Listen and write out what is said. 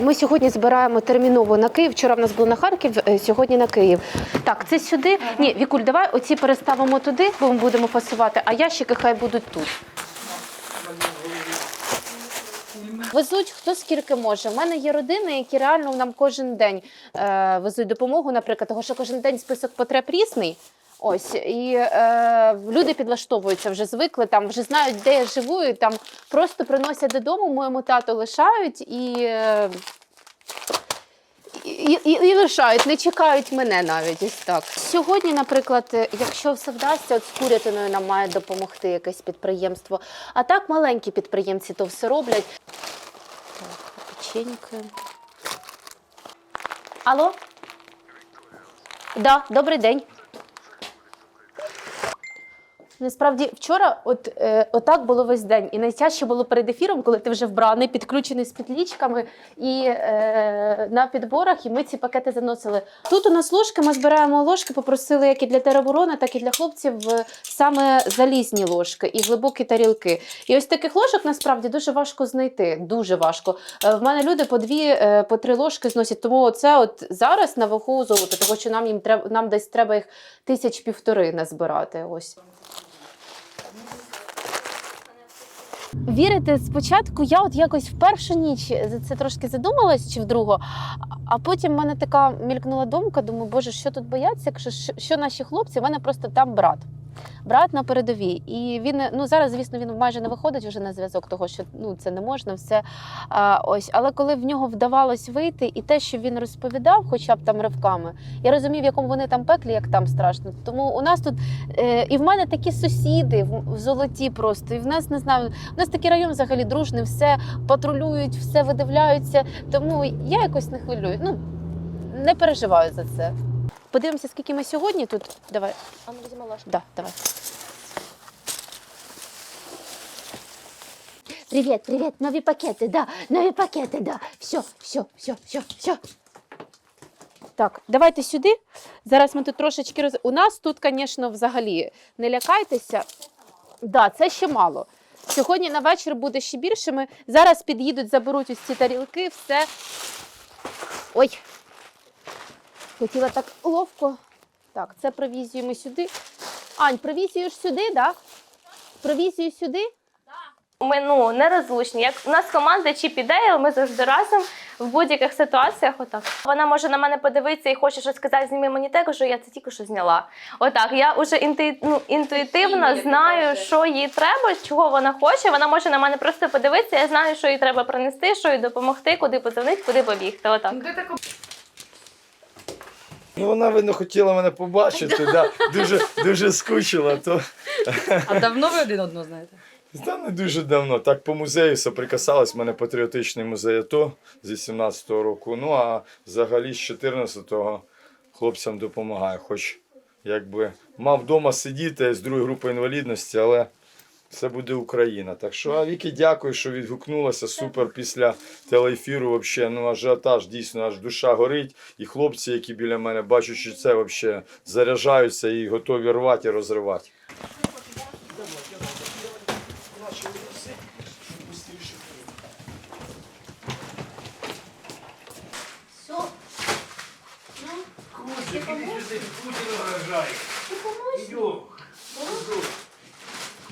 Ми сьогодні збираємо терміново на Київ. Вчора в нас було на Харків, е, сьогодні на Київ. Так, це сюди. Ні, Вікуль, давай оці переставимо туди, бо ми будемо фасувати, а ящики хай будуть тут. Везуть хто скільки може. У мене є родини, які реально нам кожен день е, везуть допомогу, наприклад, тому що кожен день список потреб різний. Ось і е, люди підлаштовуються, вже звикли, там вже знають, де я живу, і там просто приносять додому, моєму тату лишають і. І, і, і лишають, не чекають мене навіть ось так. Сьогодні, наприклад, якщо все вдасться, от з курятиною нам має допомогти якесь підприємство. А так маленькі підприємці то все роблять. Так, печеньки. Алло? Да, добрий день. Насправді вчора, от е, отак було весь день. І найтяжче було перед ефіром, коли ти вже вбраний, підключений з підлічками і е, на підборах, і ми ці пакети заносили. Тут у нас ложки, ми збираємо ложки, попросили як і для тероборони, так і для хлопців саме залізні ложки і глибокі тарілки. І ось таких ложок насправді дуже важко знайти. Дуже важко. Е, в мене люди по дві, е, по три ложки зносять. Тому це от зараз на вагу золота, тому що нам їм треба нам десь треба їх тисяч півтори назбирати. Ось. Вірите, спочатку я от якось в першу ніч за це трошки задумалась чи в другу, а потім в мене така мількнула думка, думаю, боже, що тут бояться, якщо що, що наші хлопці, в мене просто там брат. Брат на передовій. І він, ну зараз, звісно, він майже не виходить вже на зв'язок, того що ну, це не можна, все. А, ось. Але коли в нього вдавалось вийти, і те, що він розповідав, хоча б там ривками, я розумів, в якому вони там пеклі, як там страшно. Тому у нас тут е, і в мене такі сусіди в, в золоті просто. І в нас не знаю, у нас такий район взагалі дружний, все патрулюють, все видивляються. Тому я якось не хвилюю. Ну не переживаю за це. Подивимося, скільки ми сьогодні тут. Давай. А ну візьми ложку. Да, давай. Привіт, привіт, нові пакети, да, нові пакети, да. Все, все, все, все, все. Так, давайте сюди. Зараз ми тут трошечки роз... У нас тут, звісно, взагалі не лякайтеся. Да, це ще мало. Сьогодні на вечір буде ще більше. Ми зараз під'їдуть, заберуть ось ці тарілки, все. Ой. Хотіла так ловко. Так, це провізію ми сюди. Ань, провізію ж сюди, так? Да? Провізію сюди. Ми ну нерозлучні. Як у нас команда Чіп і Дейл, ми завжди разом в будь-яких ситуаціях. Отак. Вона може на мене подивитися і хоче щось сказати, зніми мені те, кажу, я це тільки що зняла. Отак. Я вже інтуї... ну, інтуїтивно знаю, що їй треба, чого вона хоче. Вона може на мене просто подивитися. Я знаю, що їй треба принести, що їй допомогти, куди подзвонити, куди побігти. Отак. Ну, вона, видно, хотіла мене побачити, да. дуже, дуже скучила. То... А давно ви один одного знаєте? Та не дуже давно. Так по музею соприкасалась. У мене патріотичний музей АТО з 18-го року. Ну а взагалі з 14-го хлопцям допомагаю. Хоч якби мав вдома сидіти з другої групи інвалідності, але це буде Україна. Так що, а Вікі, дякую, що відгукнулася. Супер після телеефіру. Вообще, ну ажіотаж, дійсно, аж душа горить. І хлопці, які біля мене, бачачи це, вообще заряджаються і готові рвати і розривати. Костя, іди сюди, Путін вражає. Йо.